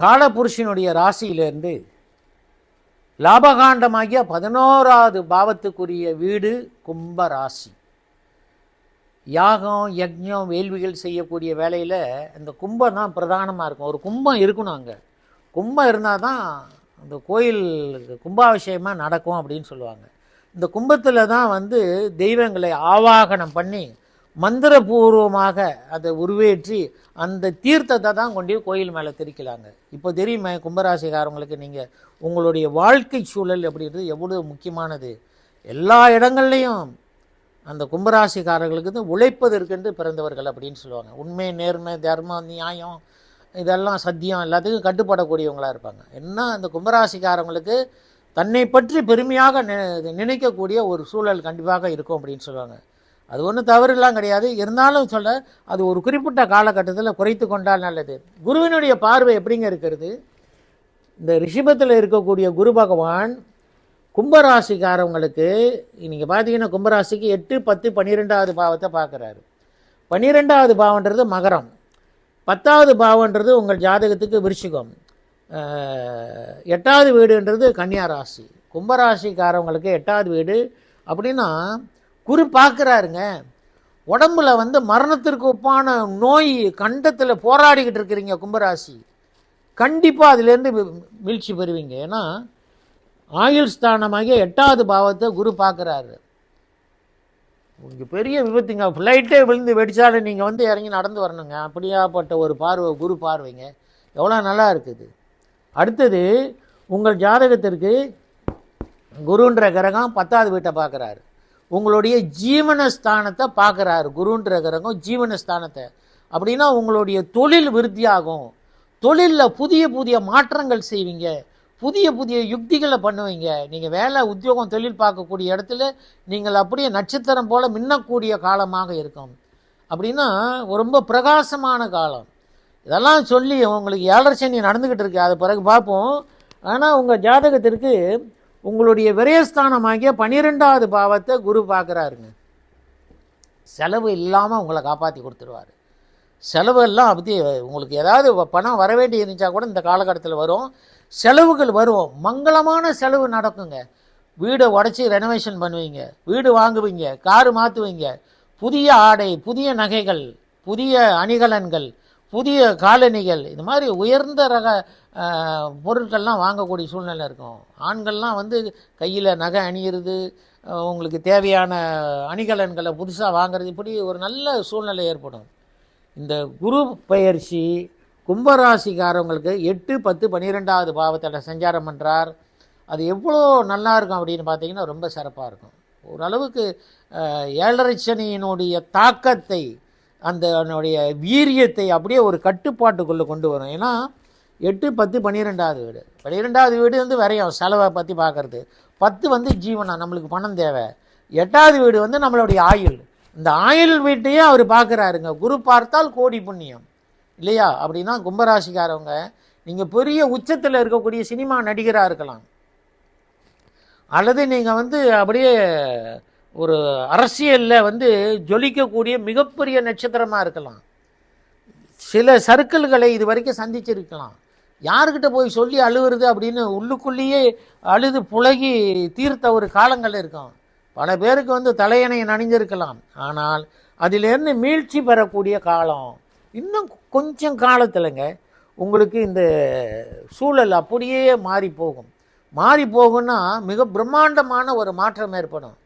காலபுருஷனுடைய ராசியிலிருந்து லாபகாண்டமாகிய பதினோராவது பாவத்துக்குரிய வீடு கும்ப ராசி யாகம் யஜ்ஞம் வேள்விகள் செய்யக்கூடிய வேலையில் இந்த கும்பம் தான் பிரதானமாக இருக்கும். ஒரு கும்பம் இருக்கணும் அங்கே. கும்பம் இருந்தால் தான் அந்த கோயில் கும்பாபிஷேகமாக நடக்கும் அப்படின்னு சொல்லுவாங்க. இந்த கும்பத்தில் தான் வந்து தெய்வங்களை ஆவாகனம் பண்ணி மந்திரபூர்வமாக அதை உருவேற்றி அந்த தீர்த்தத்தை தான் கொண்டு கோயில் மேலே தெரிக்கலாங்க. இப்போ தெரியுமே கும்பராசிகாரங்களுக்கு நீங்கள் உங்களுடைய வாழ்க்கை சூழல் அப்படின்றது எவ்வளோ முக்கியமானது? எல்லா இடங்கள்லையும் அந்த கும்பராசிக்காரர்களுக்கு வந்து உழைப்பதற்கென்று பிறந்தவர்கள் அப்படின்னு சொல்லுவாங்க. உண்மை நேர்மை தர்மம் நியாயம் இதெல்லாம் சத்தியம் எல்லாத்துக்கும் கட்டுப்படக்கூடியவங்களா இருப்பாங்க. என்ன அந்த கும்பராசிக்காரங்களுக்கு தன்னை பற்றி பெருமையாக நினைக்கக்கூடிய ஒரு சூழல் கண்டிப்பாக இருக்கும் அப்படின்னு சொல்லுவாங்க. அது ஒன்றும் தவறுலாம் கிடையாது. இருந்தாலும் சொல்ல அது ஒரு குறிப்பிட்ட காலகட்டத்தில் குறைத்து கொண்டால் நல்லது. குருவினுடைய பார்வை எப்படிங்க இருக்கிறது? இந்த ரிஷபத்தில் இருக்கக்கூடிய குரு பகவான் கும்பராசிக்காரவங்களுக்கு நீங்கள் பார்த்தீங்கன்னா கும்பராசிக்கு எட்டு பத்து பன்னிரெண்டாவது பாவத்தை பார்க்குறாரு பன்னிரெண்டாவது பாவன்றது மகரம். பத்தாவது பாவன்றது உங்கள் ஜாதகத்துக்கு விருச்சிகம். எட்டாவது வீடுன்றது கன்னியா ராசி. கும்பராசிக்காரவங்களுக்கு எட்டாவது வீடு அப்படின்னா குரு பார்க்குறாருங்க. உடம்புல வந்து மரணத்திற்கு ஒப்பான நோய் கண்டத்தில் போராடிக்கிட்டு இருக்கிறீங்க கும்பராசி. கண்டிப்பாக அதுலேருந்து வீழ்ச்சி பெறுவீங்க. ஏன்னா ஆயுள் ஸ்தானமாகிய எட்டாவது பாவத்தை குரு பார்க்குறாரு. உங்களுக்கு பெரிய விபத்துங்க. ஃப்ளைட்டே விழுந்து வெடிச்சாலும் நீங்கள் வந்து இறங்கி நடந்து வரணுங்க. அப்படியாப்பட்ட ஒரு பார்வை குரு பார்வைங்க. எவ்வளோ நல்லா இருக்குது. அடுத்தது உங்கள் ஜாதகத்திற்கு குருன்ற கிரகம் பத்தாவது வீட்டை பார்க்குறாரு. உங்களுடைய ஜீவனஸ்தானத்தை பார்க்குறாரு. குருன்ற கிரகம் ஜீவனஸ்தானத்தை. அப்படின்னா உங்களுடைய தொழில் விருத்தியாகும். தொழிலில் புதிய புதிய மாற்றங்கள் செய்வீங்க. புதிய புதிய யுக்திகளை பண்ணுவீங்க. நீங்கள் வேலை உத்தியோகம் தொழில் பார்க்கக்கூடிய இடத்துல நீங்கள் அப்படியே நட்சத்திரம் போல் மின்னக்கூடிய காலமாக இருக்கும். அப்படின்னா ரொம்ப பிரகாசமான காலம். இதெல்லாம் சொல்லி உங்களுக்கு ஏழரை சனி நடந்துக்கிட்டு இருக்கு. அது பிறகு பார்ப்போம். ஆனால் உங்கள் ஜாதகத்திற்கு உங்களுடைய விரயஸ்தானமாகிய பன்னிரெண்டாவது பாவத்தை குரு பார்க்குறாருங்க. செலவு இல்லாமல் உங்களை காப்பாற்றி கொடுத்துருவார். செலவு எல்லாம் அப்படி உங்களுக்கு ஏதாவது பணம் வர வேண்டி இருந்துச்சா கூட இந்த காலகட்டத்தில் வரும். செலவுகள் வரும். மங்களமான செலவு நடக்குங்க. வீடை உடச்சி ரெனோவேஷன் பண்ணுவீங்க. வீடு வாங்குவீங்க. காரு மாற்றுவீங்க புதிய ஆடை புதிய நகைகள் புதிய அணிகலன்கள் புதிய காலணிகள் இது மாதிரி உயர்ந்த ரக பொருட்கள்லாம் வாங்கக்கூடிய சூழ்நிலை இருக்கும். ஆண்கள்லாம் வந்து கையில் நகை அணியிறது உங்களுக்கு தேவையான அணிகலன்களை புதுசாக வாங்கிறது இப்படி ஒரு நல்ல சூழ்நிலை ஏற்படும். இந்த குரு பயிற்சி கும்பராசிக்காரவங்களுக்கு எட்டு பத்து பன்னிரெண்டாவது பாவத்தில் சஞ்சாரம் பண்ணுறார் அது எவ்வளோ நல்லா இருக்கும் அப்படின்னு பார்த்தீங்கன்னா ரொம்ப சிறப்பாக இருக்கும். ஓரளவுக்கு ஏழரை சனியினுடைய தாக்கத்தை அந்த அதனுடைய வீரியத்தை அப்படியே ஒரு கட்டுப்பாட்டுக்குள்ளே கொண்டு வரும். ஏன்னா எட்டு பத்து பன்னிரெண்டாவது வீடு. பன்னிரெண்டாவது வீடு வந்து வரையும் செலவை பற்றி பார்க்கறது பத்து வந்து ஜீவனம் நம்மளுக்கு பணம் தேவை. எட்டாவது வீடு வந்து நம்மளுடைய ஆயுள். இந்த ஆயுள் வீட்டையும் அவர் பார்க்குறாருங்க குரு பார்த்தால் கோடி புண்ணியம். இல்லையா? அப்படின்னா கும்பராசிக்காரவங்க நீங்கள் பெரிய உச்சத்தில் இருக்கக்கூடிய சினிமா நடிகராக இருக்கலாம். அல்லது நீங்கள் வந்து அப்படியே ஒரு அரசியலில் வந்து ஜொலிக்கக்கூடிய மிகப்பெரிய நட்சத்திரமாக இருக்கலாம். சில சர்க்கிள்களை இது வரைக்கும் சந்திச்சிருக்கலாம். யாருக்கிட்ட போய் சொல்லி அழுகுறது அப்படின்னு உள்ளுக்குள்ளேயே அழுது புலகி தீர்த்த ஒரு காலங்கள் இருக்கும். பல பேருக்கு வந்து தலையணை நனைஞ்சிருக்கலாம். ஆனால் அதிலேருந்து மீழ்ச்சி பெறக்கூடிய காலம் இன்னும் கொஞ்சம் காலத்திலங்க. உங்களுக்கு இந்த சூழல் அப்படியே மாறி போகும் மாறி போகும்னா மிக பிரம்மாண்டமான ஒரு மாற்றம் ஏற்படும்.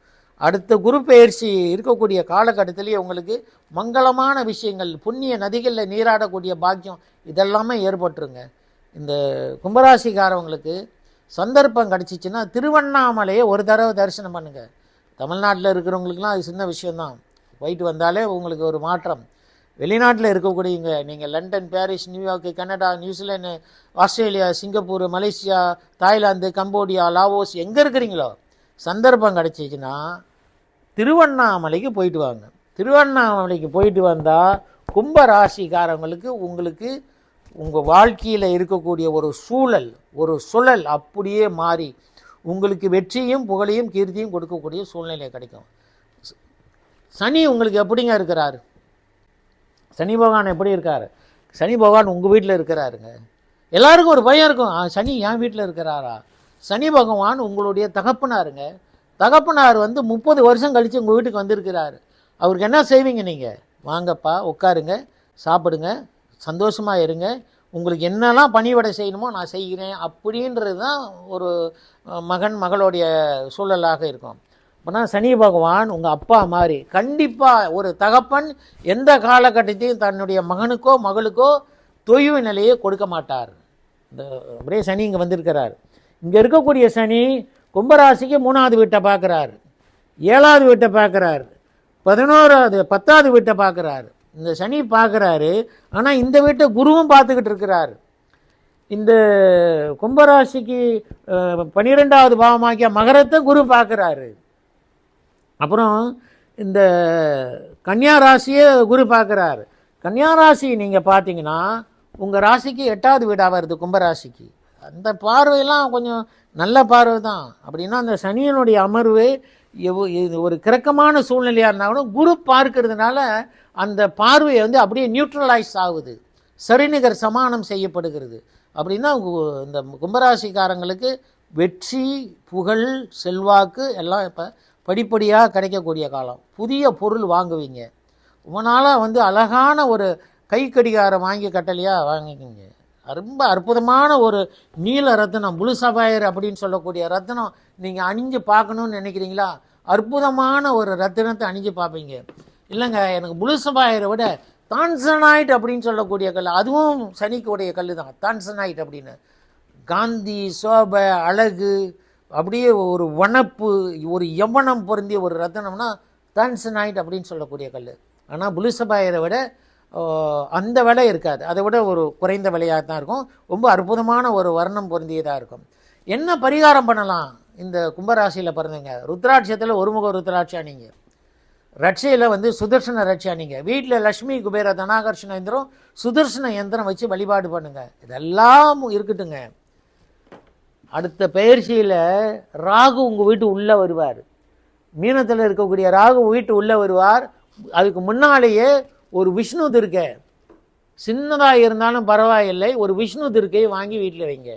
அடுத்த குரு பயிற்சி இருக்கக்கூடிய காலகட்டத்திலேயே உங்களுக்கு மங்களமான விஷயங்கள் புண்ணிய நதிகளில் நீராடக்கூடிய பாக்கியம் இதெல்லாமே ஏற்பட்டுருங்க. இந்த கும்பராசிக்காரவங்களுக்கு சந்தர்ப்பம் கிடச்சிச்சின்னா திருவண்ணாமலையை ஒரு தடவை தரிசனம் பண்ணுங்கள் தமிழ்நாட்டில் இருக்கிறவங்களுக்குலாம் அது சின்ன விஷயந்தான் போயிட்டு வந்தாலே உங்களுக்கு ஒரு மாற்றம். வெளிநாட்டில் இருக்கக்கூடியவங்க நீங்கள் London Paris New York Canada New Zealand Australia Singapore Malaysia Thailand Cambodia Laos எங்கே இருக்கிறீங்களோ சந்தர்ப்பம் கிடச்சிச்சின்னா திருவண்ணாமலைக்கு போயிட்டு வாங்க. திருவண்ணாமலைக்கு போயிட்டு வந்தால் கும்ப ராசிக்காரங்களுக்கு உங்களுக்கு உங்கள் வாழ்க்கையில் இருக்கக்கூடிய ஒரு சூழல் ஒரு சுழல் அப்படியே மாறி உங்களுக்கு வெற்றியும் புகழையும் கீர்த்தியும் கொடுக்கக்கூடிய சூழ்நிலை கிடைக்கும். சனி உங்களுக்கு எப்படிங்க இருக்கிறாரு? சனி பகவான் எப்படி இருக்கார்? சனி பகவான் உங்கள் வீட்டில் இருக்கிறாருங்க. எல்லாருக்கும் ஒரு பயம் இருக்கும். சனி என் வீட்டில் இருக்கிறாரா? சனி பகவான் உங்களுடைய தகப்பனாருங்க. தகப்பனார் வந்து முப்பது வருஷம் கழித்து உங்கள் வீட்டுக்கு வந்திருக்கிறார். அவருக்கு என்ன செய்வீங்க நீங்கள் வாங்கப்பா உட்காருங்க சாப்பிடுங்க சந்தோஷமாக இருங்க. உங்களுக்கு என்னெல்லாம் பணிவிடை செய்யணுமோ நான் செய்கிறேன் அப்படின்றது தான் ஒரு மகன் மகளுடைய சூழலாக இருக்கும். அப்போனா சனி பகவான் உங்கள் அப்பா மாதிரி கண்டிப்பாக ஒரு தகப்பன் எந்த காலகட்டத்தையும் தன்னுடைய மகனுக்கோ மகளுக்கோ தொய்வு நிலையை கொடுக்க மாட்டார். இந்த அப்படியே சனி இங்கே வந்திருக்கிறார். இங்கே இருக்கக்கூடிய சனி கும்பராசிக்கு மூணாவது வீட்டை பார்க்குறாரு. ஏழாவது வீட்டை பார்க்குறாரு. பதினோராவது பத்தாவது வீட்டை பார்க்குறாரு. இந்த சனி பார்க்குறாரு. ஆனால் இந்த வீட்டை குருவும் பார்த்துக்கிட்டு இருக்கிறாரு. இந்த கும்பராசிக்கு பன்னிரெண்டாவது பாவமாக்கிய மகரத்தை குரு பார்க்குறாரு. அப்புறம் இந்த கன்னியா ராசியை குரு பார்க்குறாரு. கன்னியா ராசி நீங்கள் பார்த்தீங்கன்னா உங்கள் ராசிக்கு எட்டாவது வீடாக வருது கும்பராசிக்கு. அந்த பார்வையெல்லாம் கொஞ்சம் நல்ல பார்வை தான் அப்படின்னா அந்த சனியனுடைய அமர்வு இது ஒரு கிரக்கமான சூழ்நிலையாக இருந்தால் கூட குரு பார்க்கறதுனால அந்த பார்வையை வந்து அப்படியே நியூட்ரலைஸ் ஆகுது. சரிநிகர் சமானம் செய்யப்படுகிறது. அப்படின்னா இந்த கும்பராசிக்காரங்களுக்கு வெற்றி புகழ் செல்வாக்கு எல்லாம் இப்போ படிப்படியாக கிடைக்கக்கூடிய காலம். புதிய பொருள் வாங்குவீங்க. ரொம்ப நாளாக வந்து அழகான ஒரு கை கடிகாரம் வாங்கி கட்டலையாக வாங்கிக்கிங்க. ரொம்ப அற்புதமான ஒரு நீல ரத்தினம் புளு சபாயர் அப்படின்னு சொல்லக்கூடிய ரத்தினம் நீங்கள் அணிஞ்சு பார்க்கணுன்னு நினைக்கிறீங்களா? அற்புதமான ஒரு ரத்தினத்தை அணிஞ்சு பார்ப்பீங்க. இல்லைங்க எனக்கு புளு சபாயரை விட தான்சனாய்ட் அப்படின்னு சொல்லக்கூடிய கல் அதுவும் சனிக்குடைய கல் தான் தான்சனாய்ட் அப்படின்னு. காந்தி சோபை அழகு அப்படியே ஒரு வனப்பு ஒரு யவனம் பொருந்திய ஒரு ரத்தனம்னா தான்சனாய்ட் அப்படின்னு சொல்லக்கூடிய கல் ஆனால் புளுசபாயரை விட அந்த விலை இருக்காது. அதை விட ஒரு குறைந்த விலையாக தான் இருக்கும். ரொம்ப அற்புதமான ஒரு வர்ணம் பொருந்தியதாக இருக்கும். என்ன பரிகாரம் பண்ணலாம்? இந்த கும்பராசியில் பிறந்தங்க ருத்ராட்சியத்தில் ஒருமுக ருத்ராட்சா நீங்கள் ரட்சையில் வந்து சுதர்சன ரட்சா நீங்கள் வீட்டில் லக்ஷ்மி குபேர தனாகர்ஷண எந்திரம் சுதர்சன எந்திரம் வச்சு வழிபாடு பண்ணுங்கள் இதெல்லாம் இருக்கட்டுங்க. அடுத்த பயிற்சியில் ராகு உங்கள் வீட்டு உள்ளே வருவார். மீனத்தில் இருக்கக்கூடிய ராகு வீட்டு உள்ளே வருவார். அதுக்கு முன்னாலேயே ஒரு விஷ்ணு திருக்கை. சின்னதாக இருந்தாலும் பரவாயில்லை ஒரு விஷ்ணு திருக்கையை வாங்கி வீட்டில் வைங்க.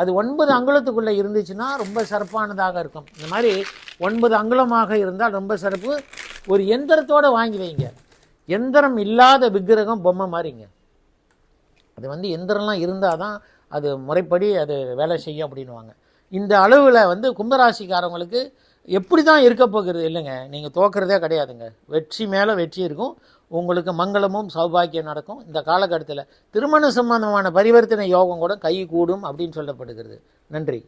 அது ஒன்பது அங்குலத்துக்குள்ளே இருந்துச்சுன்னா ரொம்ப சிறப்பானதாக இருக்கும். இந்த மாதிரி ஒன்பது அங்குலமாக இருந்தால் ரொம்ப சிறப்பு. ஒரு எந்திரத்தோடு வாங்கி வைங்க. எந்திரம் இல்லாத விக்கிரகம் பொம்மை மாதிரிங்க. அது வந்து எந்திரம்லாம் இருந்தால் தான் அது முறைப்படி அது வேலை செய்யும் அப்படின்னுவாங்க. இந்த அளவில் வந்து கும்பராசிக்காரவங்களுக்கு எப்படி தான் இருக்க போகிறது இல்லைங்க நீங்கள் தோக்கிறதே கிடையாதுங்க. வெற்றி மேலே வெற்றி இருக்கும். உங்களுக்கு மங்களமும் சௌபாக்கியம் நடக்கும். இந்த காலகட்டத்தில் திருமண சம்பந்தமான பரிவர்த்தனை யோகம் கூட கை கூடும் அப்படின்னு சொல்லப்படுகிறது. நன்றி.